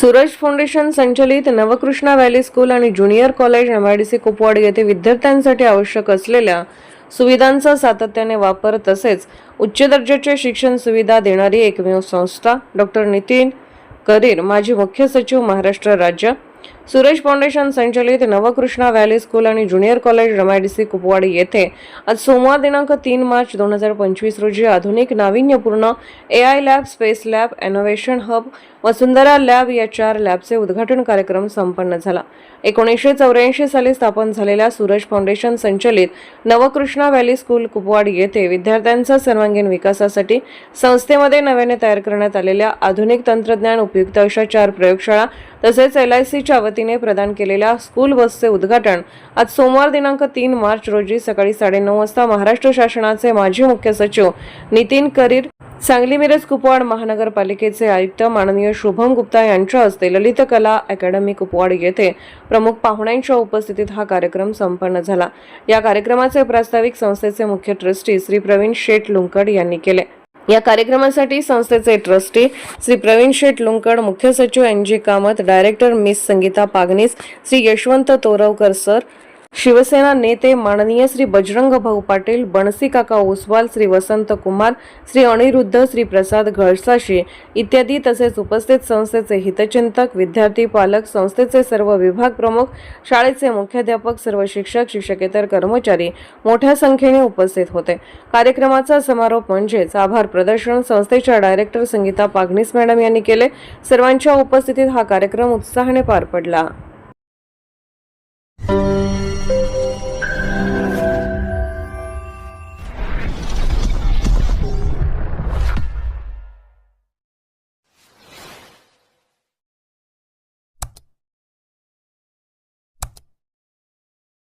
Suraj foundation संचलित Navkrishna valley school आणि junior college MIDC Kupwad येथे विद्यार्थ्यांसाठी आवश्यक असलेल्या सुविधांचा सातत्याने वापर तसेच उच्च दर्जाचे शिक्षण सुविधा देणारी एकमेव संस्था डॉक्टर नितीन करीर माजी मुख्य सचिव महाराष्ट्र राज्य सुरेश फाउंडेशन संचलित नवकृष्णा व्हॅली स्कूल आणि ज्युनियर कॉलेज रमायडीसी कुपवाडी येथे आज सोमवार दिनांक तीन मार्च दोन हजार पंचवीस रोजी आधुनिक नाविन्यपूर्ण A I lab space lab innovation hub Vasundhara lab या चार लॅबचे उद्घाटन कार्यक्रम संपन्न झाला. एकोणीसशे चौऱ्याऐंशी साली स्थापन झालेल्या सूरज फाउंडेशन संचलित नवकृष्णा व्हॅली स्कूल कुपवाड येथे विद्यार्थ्यांचा सर्वांगीण विकासासाठी संस्थेमध्ये नव्याने तयार करण्यात आलेल्या आधुनिक तंत्रज्ञान उपयुक्त अशा चार प्रयोगशाळा तसेच एल आय सीच्या वतीने प्रदान केलेल्या स्कूल बसचे उद्घाटन आज सोमवार दिनांक तीन मार्च रोजी सकाळी साडेनऊ वाजता महाराष्ट्र शासनाचे माजी मुख्य सचिव नितीन करीर सांगली मिरज कुपवाड महानगरपालिकेचे आयुक्त माननीय शुभम गुप्ता यांच्या हस्ते ललित कला अकॅडमी कुपवाड येथे प्रमुख पाहुण्यांच्या उपस्थितीत हा कार्यक्रम संपन्न झाला. या कार्यक्रमाचे प्रास्ताविक संस्थेचे मुख्य ट्रस्टी श्री प्रवीण शेठ लुंकड यांनी केले. या कार्यक्रमासाठी संस्थेचे ट्रस्टी श्री प्रवीण शेठ लुंकड मुख्य सचिव N G Kamat director miss Sangeeta Pagnis Shri Yashwant Toravkar sir Shiv Sena नेते माननीय श्री बजरंग भाऊ पाटील बनसी काका ओसवाल श्री वसंत कुमार श्री अनिरुद्ध श्री प्रसाद घळसाशी इत्यादी तसेच उपस्थित संस्थेचे हितचिंतक विद्यार्थी पालक संस्थेचे सर्व विभाग प्रमुख शाळेचे मुख्याध्यापक सर्व शिक्षक शिक्षकेतर कर्मचारी मोठ्या संख्येने उपस्थित होते. कार्यक्रमाचा समारोप म्हणजेच आभार प्रदर्शन संस्थेच्या डायरेक्टर संगीता पागनीस मॅडम यांनी केले. सर्वांच्या उपस्थितीत हा कार्यक्रम उत्साहाने पार पडला.